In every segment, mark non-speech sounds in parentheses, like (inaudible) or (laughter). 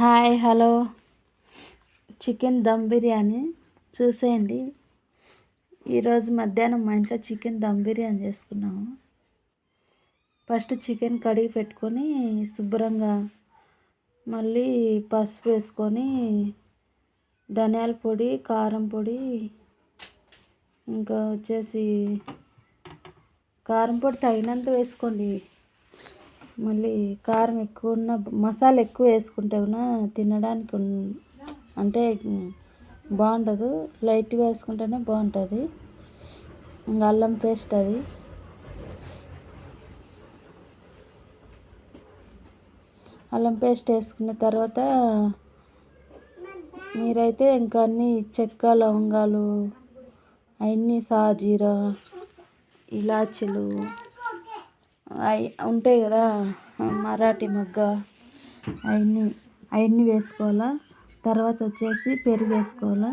Hi hello. Chicken dum biryani చూసేయండి. ఈరోజు మధ్యాహ్నం మా ఇంట్లో చికెన్ దమ్ బిర్యానీ చేసుకున్నాము ఫస్ట్ చికెన్ కడిగి పెట్టుకొని శుభ్రంగా మళ్ళీ పసుపు వేసుకొని ధనియాల పొడి కారం పొడి ఇంకా వచ్చేసి కారం పొడి తగినంత వేసుకోండి. మళ్ళీ కారం ఎక్కువ ఉన్న మసాలా ఎక్కువ వేసుకుంటే తినడానికి అంటే బాగుండదు. లైట్గా వేసుకుంటేనే బాగుంటుంది. ఇంకా అల్లం పేస్ట్ అది. అల్లం పేస్ట్ వేసుకున్న తర్వాత మీరైతే ఇంకా అన్నీ చెక్క లవంగాలు అవన్నీ సాజీరా ఇలాచీలు అవి ఉంటాయి కదా మరాఠీ మొగ్గ అవన్నీ అవన్నీ వేసుకోవాలా? తర్వాత వచ్చేసి పెరుగు వేసుకోవాలా?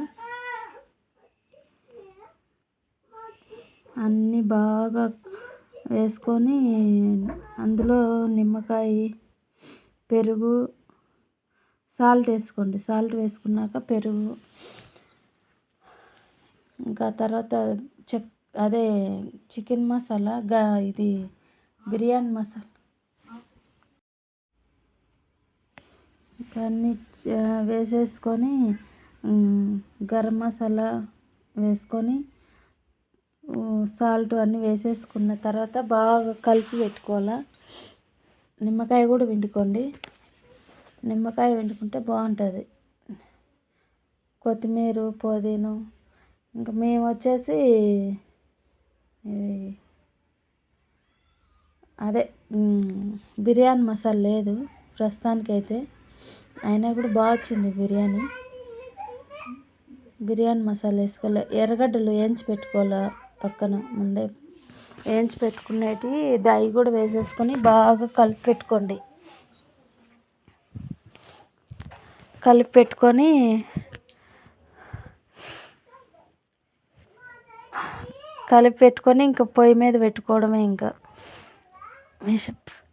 అన్నీ బాగా వేసుకొని అందులో నిమ్మకాయ పెరుగు సాల్ట్ వేసుకోండి. సాల్ట్ వేసుకున్నాక పెరుగు ఇంకా తర్వాత చెక్ అదే చికెన్ మసాలా గా ఇది బిర్యానీ మసాలా. అన్నీ వేసేసుకొని గరం మసాలా వేసుకొని సాల్ట్ అన్నీ వేసేసుకున్న తర్వాత బాగా కలిపి పెట్టుకోవాలి. నిమ్మకాయ కూడా పిండుకోండి. నిమ్మకాయ పిండుకుంటే బాగుంటుంది. కొత్తిమీర పుదీనా ఇంకా మేము వచ్చేసి అదే బిర్యానీ మసాలా లేదు. ప్రస్తుతానికైతే అయినా కూడా బాగా వచ్చింది బిర్యానీ. బిర్యానీ మసాలా వేసుకోవాలి. ఎర్రగడ్డలు వేయించి పెట్టుకోవాలి పక్కన ముందే. వేయించి పెట్టుకునేటి దହି కూడా వేసేసుకొని బాగా కలిపి పెట్టుకోండి. కలిపి పెట్టుకొని కలిపి పెట్టుకొని ఇంకా పొయ్యి మీద పెట్టుకోవడమే ఇంకా.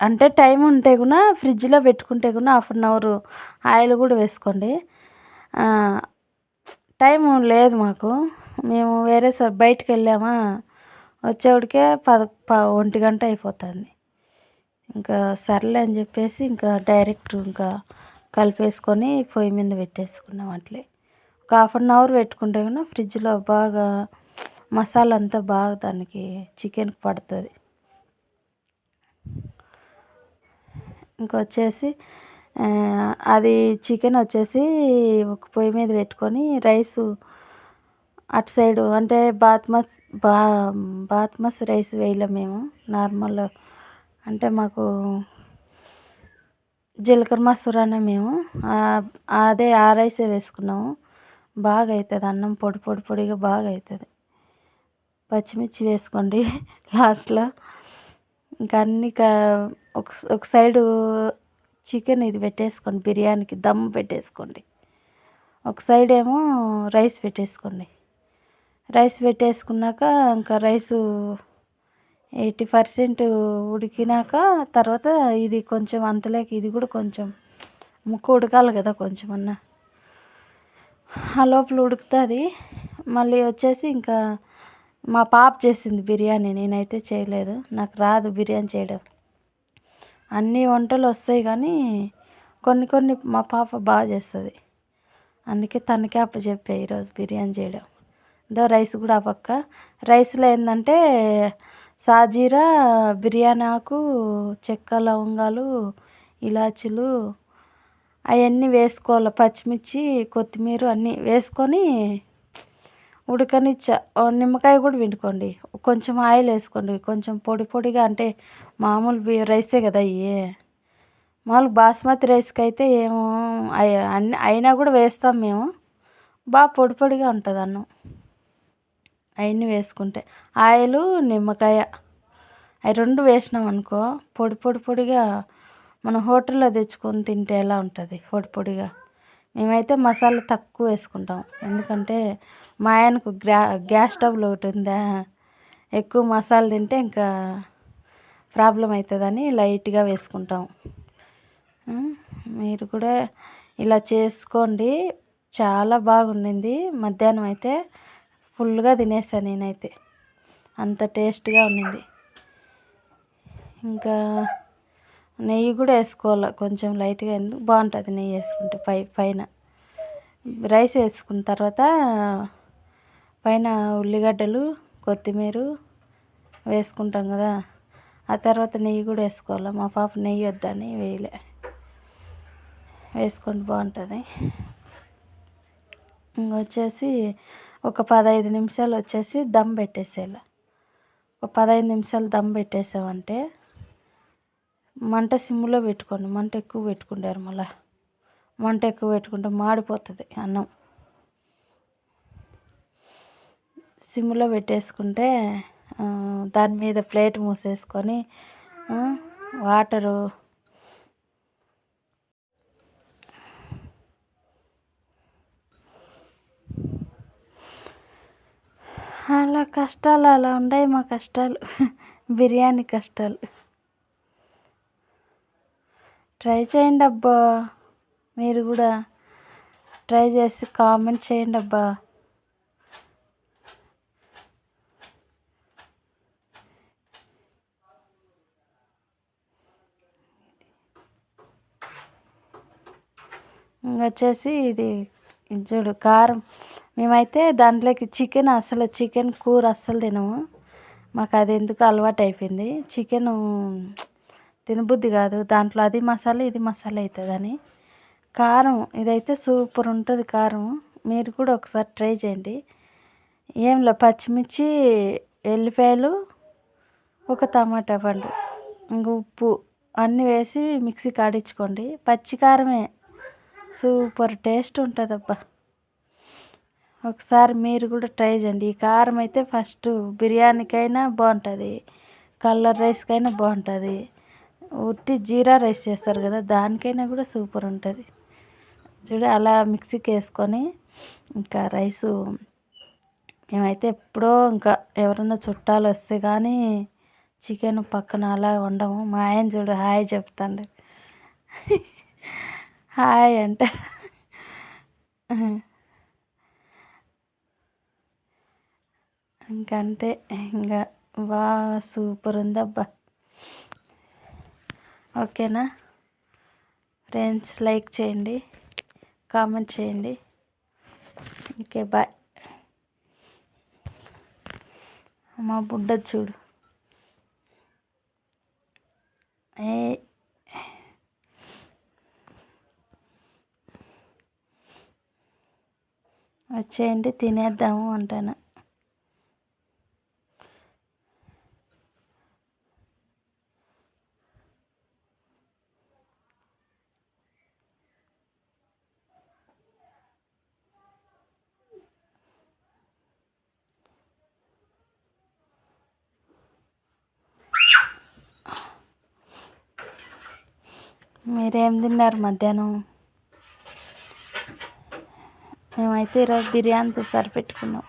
అంటే టైం ఉంటే కూడా ఫ్రిడ్జ్లో పెట్టుకుంటే కూడా హాఫ్ అన్ అవర్ ఆయిల్ కూడా వేసుకోండి. టైం లేదు మాకు. మేము వేరే సార్ బయటికి వెళ్ళామా వచ్చేవాడికే పద ఒంటి గంట అయిపోతుంది. ఇంకా సర్లే అని చెప్పేసి ఇంకా డైరెక్ట్ ఇంకా కలిపేసుకొని పొయ్యి మీద పెట్టేసుకున్నాం అట్లే. ఒక హాఫ్ అన్ అవర్ పెట్టుకుంటే కూడా ఫ్రిడ్జ్లో బాగా మసాలా అంతా బాగా దానికి చికెన్కి పడుతుంది. ఇంకొచ్చేసి అది చికెన్ వచ్చేసి ఒక పొయ్యి మీద పెట్టుకొని రైసు అటు సైడు అంటే బాత్మస్ బా బాత్మస్ రైస్ వేయలేం మేము నార్మల్. అంటే మాకు జీలకర్ర మసూరానే మేము. అదే ఆ రైసే వేసుకున్నాము. బాగా అవుతుంది అన్నం పొడి పొడి పొడిగా బాగా అవుతుంది పచ్చిమిర్చి వేసుకోండి (laughs) లాస్ట్లో. ఇంకా అన్ని ఒక ఒక సైడు చికెన్ ఇది పెట్టేసుకోండి బిర్యానీకి దమ్ పెట్టేసుకోండి. ఒక సైడ్ ఏమో రైస్ పెట్టేసుకోండి. రైస్ పెట్టేసుకున్నాక ఇంకా రైసు ఎయిటీ పర్సెంట్ ఉడికినాక తర్వాత ఇది కొంచెం అంతలేక ఇది కూడా కొంచెం ముక్క ఉడకాలి కదా కొంచెం అన్న. ఆ లోపల ఉడుకుతుంది. మళ్ళీ వచ్చేసి ఇంకా మా పాప చేసింది బిర్యానీ నేనైతే చేయలేదు. నాకు రాదు బిర్యానీ చేయడం. అన్ని వంటలు వస్తాయి కానీ కొన్ని కొన్ని మా పాప బాగా చేస్తుంది. అందుకే తనకే అప్పచెప్పా ఈరోజు బిర్యానీ చేయడం. దో రైస్ కూడా ఆ పక్క. రైస్లో ఏంటంటే సాజీరా బిర్యానీ ఆకు చెక్క లవంగాలు ఇలాచీలు అవన్నీ వేసుకోవాలి. పచ్చిమిర్చి కొత్తిమీర అన్నీ వేసుకొని ఉడకనిచ్చా నిమ్మకాయ కూడా పిండుకోండి. కొంచెం ఆయిల్ వేసుకోండి. కొంచెం పొడి పొడిగా అంటే మామూలు రైసే కదా ఇవి మామూలు బాస్మతి రైస్కి అయితే ఏమో అన్ని అయినా కూడా వేస్తాం మేము. బాగా పొడి పొడిగా ఉంటుంది అన్నం. అవన్నీ వేసుకుంటే. ఆయిల్ నిమ్మకాయ అవి రెండు వేసినాం అనుకో పొడి పొడి పొడిగా మనం హోటల్లో తెచ్చుకొని తింటే ఎలా ఉంటుంది? పొడి పొడిగా. మేమైతే మసాలా తక్కువ వేసుకుంటాం. ఎందుకంటే మా ఆయనకు గ్యా గ్యాస్ స్టవ్లు ఒకటి ఉందా? ఎక్కువ మసాలా తింటే ఇంకా ప్రాబ్లం అవుతుందని లైట్గా వేసుకుంటాం. మీరు కూడా ఇలా చేసుకోండి. చాలా బాగుండింది. మధ్యాహ్నం అయితే ఫుల్గా తినేసాను నేనైతే. అంత టేస్ట్గా ఉండింది. ఇంకా నెయ్యి కూడా వేసుకోవాలి కొంచెం లైట్గా ఎందుకు? బాగుంటుంది నెయ్యి వేసుకుంటే పై పైన. రైస్ వేసుకున్న తర్వాత పైన ఉల్లిగడ్డలు కొత్తిమీర వేసుకుంటాం కదా. ఆ తర్వాత నెయ్యి కూడా వేసుకోవాలి. మా పాప నెయ్యి వద్దని వేయలే. వేసుకుంటే బాగుంటుంది. వచ్చేసి ఒక పదహైదు నిమిషాలు వచ్చేసి దమ్ పెట్టేసేయాలి. ఒక పదహైదు నిమిషాలు దమ్ పెట్టేసామంటే మంట సిమ్లో పెట్టుకోండి. మంట ఎక్కువ పెట్టుకుంటారు మళ్ళీ. మంట ఎక్కువ పెట్టుకుంటే మాడిపోతుంది అన్నం. సిమ్లో పెట్టేసుకుంటే దాని మీద ప్లేట్ మూసేసుకొని వాటరు అలా కష్టాలు అలా ఉన్నాయి మా కష్టాలు. బిర్యానీ కష్టాలు. ట్రై చేయండి అబ్బా. మీరు కూడా ట్రై చేసి కామెంట్ చేయండి అబ్బా. వచ్చేసి ఇది చూడు కారం. మేమైతే దాంట్లోకి చికెన్ అసలు చికెన్ కూర అస్సలు తినము. మాకు అది ఎందుకు అలవాటు అయిపోయింది. చికెన్ తినబుద్ధి కాదు. దాంట్లో అది మసాలా ఇది మసాలా అవుతుందని కారం ఇదైతే సూపర్ ఉంటుంది కారం. మీరు కూడా ఒకసారి ట్రై చేయండి. ఏంలో పచ్చిమిర్చి ఎల్లిపాయలు ఒక టమాటా పండు ఇంక ఉప్పు అన్నీ వేసి మిక్సీ కాడించుకోండి. పచ్చి కారమే. సూపర్ టేస్ట్ ఉంటుందబ్బా. ఒకసారి మీరు కూడా ట్రై చేయండి. ఈ కారం అయితే ఫస్ట్ బిర్యానీకైనా బాగుంటుంది. కలర్ రైస్కైనా బాగుంటుంది. ఉట్టి జీరా రైస్ చేస్తారు కదా దానికైనా కూడా సూపర్ ఉంటుంది. చూడు అలా మిక్సీకి వేసుకొని ఇంకా రైసు మేమైతే ఎప్పుడో ఇంకా ఎవరైనా చుట్టాలు వస్తే కానీ చికెన్ పక్కన అలా ఉండము మా ఆయన చూడు హాయ్ చెప్తాండు. హాయ్ అంట. ఇంకంతే ఇంకా బాగా సూపర్ ఉందబ్బా. ఓకేనా? ఫ్రెండ్స్ లైక్ చేయండి కామెంట్ చేయండి. Okay bye. మా బుడ్డ చూడు. ఏ. వచ్చేయండి తినేద్దాము అంటాను. మీరేం తిన్నారు మధ్యాహ్నం? మేమైతే ఈరోజు బిర్యానీతో సరిపెట్టుకున్నాం.